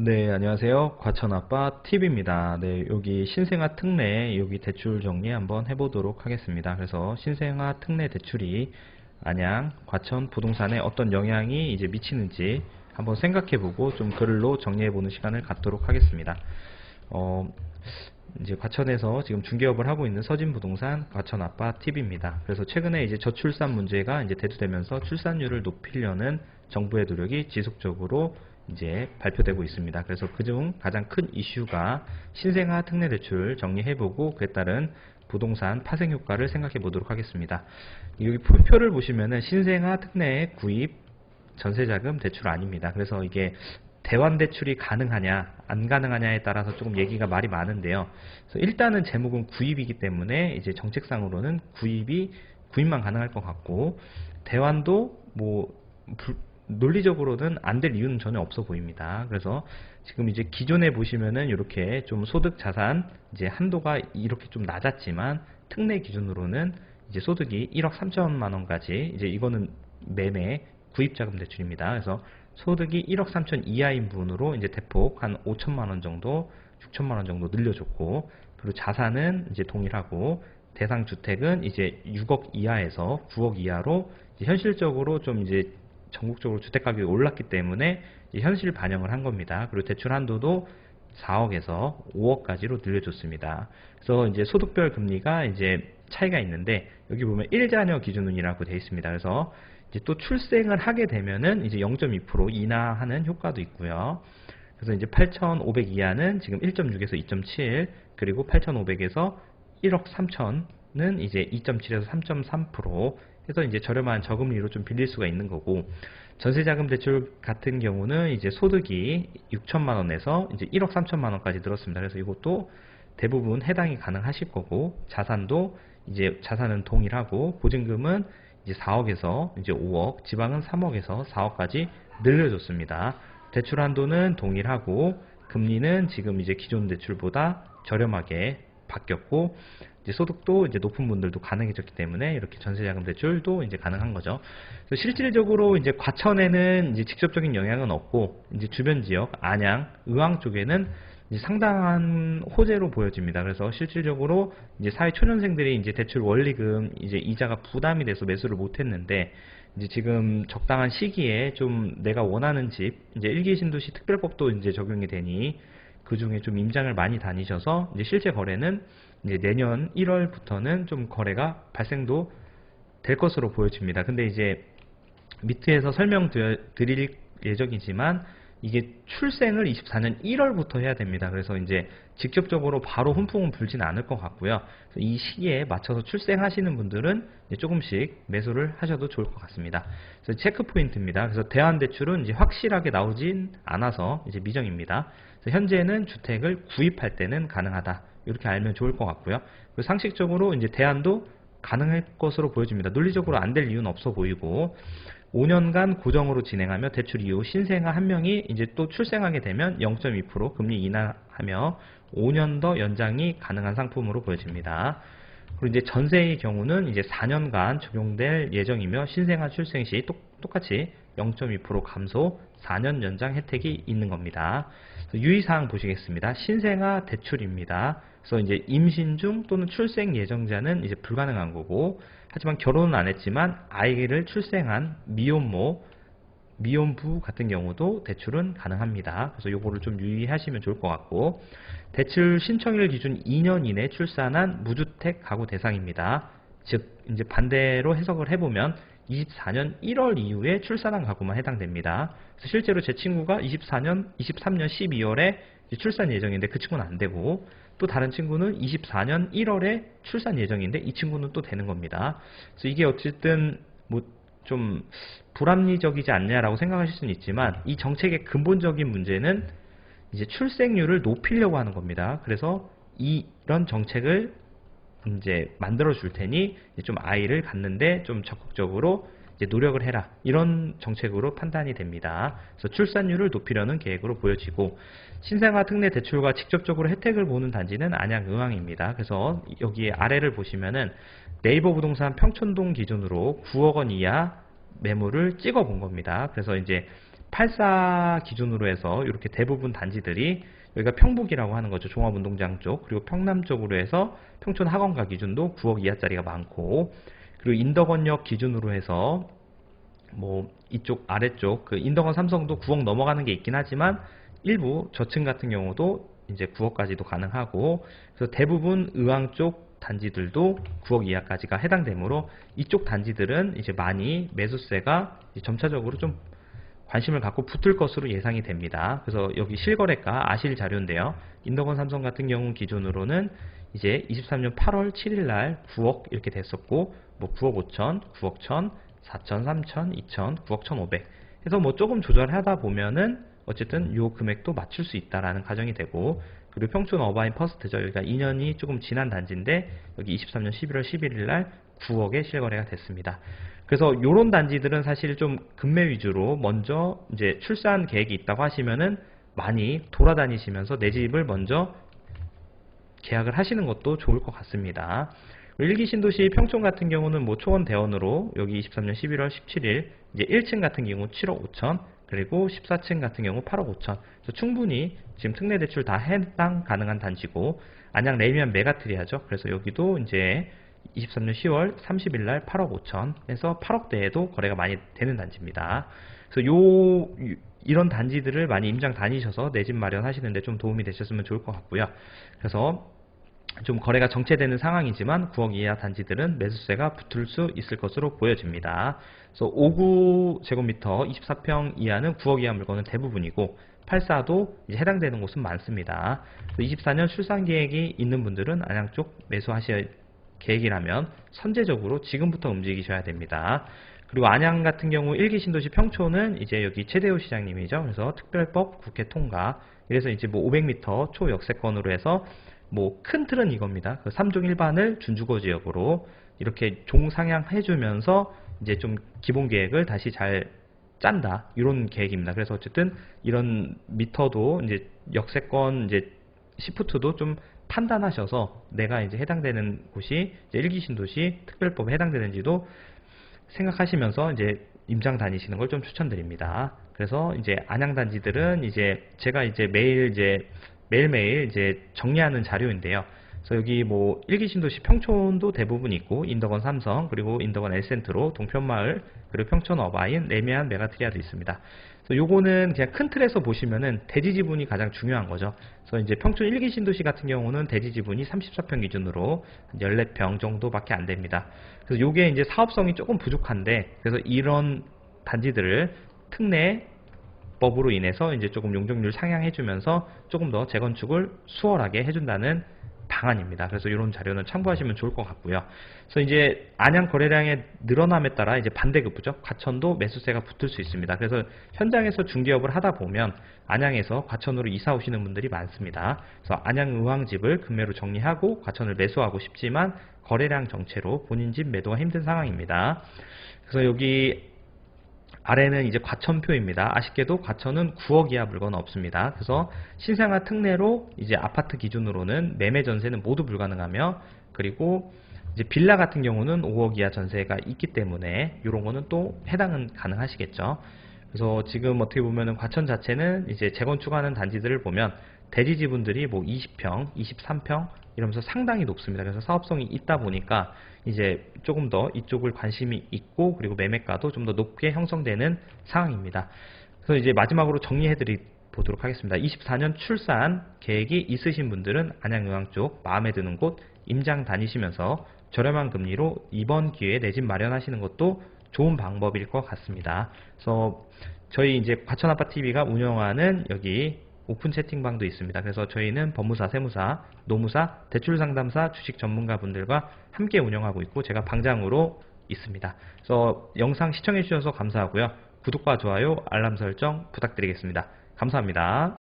네, 안녕하세요. 과천아빠 TV입니다. 네, 여기 신생아 특례 여기 대출 정리 한번 해보도록 하겠습니다. 그래서 신생아 특례 대출이 안양, 과천 부동산에 어떤 영향이 이제 미치는지 한번 생각해보고 좀 글로 정리해보는 시간을 갖도록 하겠습니다. 어, 이제 과천에서 지금 중개업을 하고 있는 서진부동산 과천아빠 TV입니다. 그래서 최근에 이제 저출산 문제가 이제 대두되면서 출산율을 높이려는 정부의 노력이 지속적으로 이제 발표되고 있습니다. 그래서 그중 가장 큰 이슈가 신생아 특례 대출 정리해보고 그에 따른 부동산 파생 효과를 생각해 보도록 하겠습니다. 여기 표를 보시면은 신생아 특례 구입 전세자금 대출 아닙니다. 그래서 이게 대환 대출이 가능하냐 안 가능하냐에 따라서 조금 얘기가 말이 많은데요. 그래서 일단은 제목은 구입이기 때문에 이제 정책상으로는 구입이 구입만 가능할 것 같고 대환도 뭐 불- 논리적으로는 안 될 이유는 전혀 없어 보입니다. 그래서 지금 이제 기존에 보시면은 이렇게 좀 소득 자산 이제 한도가 이렇게 좀 낮았지만 특례 기준으로는 이제 소득이 1억 3천만 원까지 이제 이거는 매매 구입자금 대출입니다. 그래서 소득이 1억 3천 이하인 분으로 이제 대폭 한 5천만 원 정도, 6천만 원 정도 늘려줬고 그리고 자산은 이제 동일하고 대상 주택은 이제 6억 이하에서 9억 이하로 현실적으로 좀 이제 전국적으로 주택 가격이 올랐기 때문에 현실 반영을 한 겁니다. 그리고 대출 한도도 4억에서 5억까지로 늘려줬습니다. 그래서 이제 소득별 금리가 이제 차이가 있는데 여기 보면 1자녀 기준은이라고 되어 있습니다. 그래서 이제 또 출생을 하게 되면은 이제 0.2% 인하하는 효과도 있고요. 그래서 이제 8,500 이하는 지금 1.6에서 2.7 그리고 8,500에서 1억 3천은 이제 2.7에서 3.3% 해서 이제 저렴한 저금리로 좀 빌릴 수가 있는 거고 전세자금 대출 같은 경우는 이제 소득이 6천만 원에서 이제 1억 3천만 원까지 늘었습니다. 그래서 이것도 대부분 해당이 가능하실 거고 자산도 이제 자산은 동일하고 보증금은 이제 4억에서 이제 5억, 지방은 3억에서 4억까지 늘려줬습니다. 대출 한도는 동일하고 금리는 지금 이제 기존 대출보다 저렴하게 바뀌었고 이제 소득도 이제 높은 분들도 가능해졌기 때문에 이렇게 전세자금 대출도 이제 가능한 거죠. 실질적으로 이제 과천에는 이제 직접적인 영향은 없고 이제 주변 지역 안양, 의왕 쪽에는 상당한 호재로 보여집니다. 그래서 실질적으로 이제 사회 초년생들이 이제 대출 원리금 이제 이자가 부담이 돼서 매수를 못했는데 이제 지금 적당한 시기에 좀 내가 원하는 집 이제 일기 신도시 특별법도 이제 적용이 되니 그 중에 좀 임장을 많이 다니셔서 이제 실제 거래는 이제 내년 1월부터는 좀 거래가 발생도 될 것으로 보여집니다. 근데 이제 밑에서 설명드릴 예정이지만 이게 출생을 24년 1월부터 해야 됩니다. 그래서 이제 직접적으로 바로 훈풍은 불지는 않을 것 같고요. 이 시기에 맞춰서 출생하시는 분들은 조금씩 매수를 하셔도 좋을 것 같습니다. 그래서 체크 포인트입니다. 그래서 대환대출은 이제 확실하게 나오진 않아서 이제 미정입니다. 현재는 주택을 구입할 때는 가능하다. 이렇게 알면 좋을 것 같고요. 상식적으로 이제 대안도 가능할 것으로 보여집니다. 논리적으로 안 될 이유는 없어 보이고 5년간 고정으로 진행하며 대출 이후 신생아 한 명이 이제 또 출생하게 되면 0.2% 금리 인하하며 5년 더 연장이 가능한 상품으로 보여집니다. 그리고 이제 전세의 경우는 이제 4년간 적용될 예정이며 신생아 출생 시 똑, 똑같이 0.2% 감소 4년 연장 혜택이 있는 겁니다. 유의사항 보시겠습니다. 신생아 대출입니다. 그래서 이제 임신 중 또는 출생 예정자는 이제 불가능한 거고 하지만 결혼은 안 했지만 아이를 출생한 미혼모 미혼부 같은 경우도 대출은 가능합니다. 그래서 요거를 좀 유의하시면 좋을 것 같고 대출 신청일 기준 2년 이내 출산한 무주택 가구 대상입니다. 즉 이제 반대로 해석을 해보면 24년 1월 이후에 출산한 가구만 해당됩니다. 실제로 제 친구가 24년, 23년 12월에 출산 예정인데 그 친구는 안 되고 또 다른 친구는 24년 1월에 출산 예정인데 이 친구는 또 되는 겁니다. 그래서 이게 어쨌든 뭐 좀 불합리적이지 않냐라고 생각하실 수는 있지만 이 정책의 근본적인 문제는 이제 출생률을 높이려고 하는 겁니다. 그래서 이런 정책을 이제 만들어 줄 테니 좀 아이를 갖는데 좀 적극적으로 노력을 해라 이런 정책으로 판단이 됩니다. 그래서 출산율을 높이려는 계획으로 보여지고 신생아 특례 대출과 직접적으로 혜택을 보는 단지는 안양의왕입니다. 그래서 여기 아래를 보시면은 네이버 부동산 평촌동 기준으로 9억 원 이하 매물을 찍어 본 겁니다. 그래서 이제 84 기준으로 해서 이렇게 대부분 단지들이 여기가 평북이라고 하는 거죠. 종합운동장 쪽. 그리고 평남 쪽으로 해서 평촌 학원가 기준도 9억 이하짜리가 많고 그리고 인덕원역 기준으로 해서 뭐 이쪽 아래쪽 그 인덕원 삼성도 9억 넘어가는 게 있긴 하지만 일부 저층 같은 경우도 이제 9억까지도 가능하고 그래서 대부분 의왕 쪽 단지들도 9억 이하까지가 해당되므로 이쪽 단지들은 이제 많이 매수세가 점차적으로 좀 관심을 갖고 붙을 것으로 예상이 됩니다. 그래서 여기 실거래가 아실 자료인데요. 인덕원 삼성 같은 경우 기준으로는 이제 23년 8월 7일 날 9억 이렇게 됐었고 뭐 9억 5천, 9억 1천, 4천, 3천, 2천, 9억 1,500 해서 뭐 조금 조절하다 보면은 어쨌든 요 금액도 맞출 수 있다라는 가정이 되고 그리고 평촌 어바인 퍼스트죠. 여기가 2년이 조금 지난 단지인데 여기 23년 11월 11일 날 9억에 실거래가 됐습니다. 그래서 요런 단지들은 사실 좀 금매 위주로 먼저 이제 출산 계획이 있다고 하시면은 많이 돌아다니시면서 내 집을 먼저 계약을 하시는 것도 좋을 것 같습니다. 일기 신도시 평촌 같은 경우는 뭐 초원 대원으로 여기 23년 11월 17일 이제 1층 같은 경우 7억 5천 그리고 14층 같은 경우 8억 5천 그래서 충분히 지금 특례 대출 다 해당 가능한 단지고 안양 레이미안 메가트리아죠. 그래서 여기도 이제 23년 10월 30일 날 8억 5천 해서 8억대에도 거래가 많이 되는 단지입니다. 그래서 요 이런 단지들을 많이 임장 다니셔서 내 집 마련하시는데 좀 도움이 되셨으면 좋을 것 같고요. 그래서 좀 거래가 정체되는 상황이지만 9억 이하 단지들은 매수세가 붙을 수 있을 것으로 보여집니다. 그래서 59제곱미터 24평 이하는 9억 이하 물건은 대부분이고 84도 이제 해당되는 곳은 많습니다. 24년 출산 계획이 있는 분들은 안양 쪽 매수하실 계획이라면 선제적으로 지금부터 움직이셔야 됩니다. 그리고 안양 같은 경우 일기 신도시 평촌은 이제 여기 최대호 시장님이죠. 그래서 특별법 국회 통과. 이래서 이제 뭐 500m 초역세권으로 해서 뭐 큰 틀은 이겁니다. 그 3종 일반을 준주거 지역으로 이렇게 종상향해 주면서 이제 좀 기본 계획을 다시 잘 짠다. 이런 계획입니다. 그래서 어쨌든 이런 미터도 이제 역세권 이제 시프트도 좀 판단하셔서 내가 이제 해당되는 곳이 이제 일기 신도시 특별법에 해당되는지도 생각하시면서 이제 임장 다니시는 걸 좀 추천드립니다. 그래서 이제 안양 단지들은 이제 제가 이제 매일 이제 매일매일 이제 정리하는 자료인데요. 그래서 여기 뭐 일기 신도시 평촌도 대부분 있고 인덕원 삼성 그리고 인덕원 엘센트로 동편마을 그리고 평촌 어바인 레미안 메가트리아도 있습니다. 요거는 그냥 큰 틀에서 보시면은 대지 지분이 가장 중요한 거죠. 그래서 이제 평촌 일기 신도시 같은 경우는 대지 지분이 34평 기준으로 14평 정도밖에 안 됩니다. 그래서 요게 이제 사업성이 조금 부족한데 그래서 이런 단지들을 특례 법으로 인해서 이제 조금 용적률 상향해주면서 조금 더 재건축을 수월하게 해준다는 방안입니다. 그래서 이런 자료는 참고하시면 좋을 것 같고요. 그래서 이제 안양 거래량의 늘어남에 따라 이제 반대급부죠. 과천도 매수세가 붙을 수 있습니다. 그래서 현장에서 중개업을 하다 보면 안양에서 과천으로 이사 오시는 분들이 많습니다. 그래서 안양 의왕집을 금매로 정리하고 과천을 매수하고 싶지만 거래량 정체로 본인 집 매도가 힘든 상황입니다. 그래서 여기 아래는 이제 과천표입니다. 아쉽게도 과천은 9억 이하 물건은 없습니다. 그래서 신생아 특례로 이제 아파트 기준으로는 매매 전세는 모두 불가능하며 그리고 이제 빌라 같은 경우는 5억 이하 전세가 있기 때문에 이런 거는 또 해당은 가능하시겠죠. 그래서 지금 어떻게 보면은 과천 자체는 이제 재건축하는 단지들을 보면 대지 지분들이 뭐 20평, 23평 이러면서 상당히 높습니다. 그래서 사업성이 있다 보니까 이제 조금 더 이쪽을 관심이 있고 그리고 매매가도 좀 더 높게 형성되는 상황입니다. 그래서 이제 마지막으로 정리해 드리 보도록 하겠습니다. 24년 출산 계획이 있으신 분들은 안양의왕 쪽 마음에 드는 곳 임장 다니시면서 저렴한 금리로 이번 기회에 내 집 마련하시는 것도 좋은 방법일 것 같습니다. 그래서 저희 이제 과천아파 TV가 운영하는 여기 오픈 채팅방도 있습니다. 그래서 저희는 법무사, 세무사, 노무사, 대출상담사, 주식 전문가분들과 함께 운영하고 있고 제가 방장으로 있습니다. 그래서 영상 시청해 주셔서 감사하고요. 구독과 좋아요, 알람 설정 부탁드리겠습니다. 감사합니다.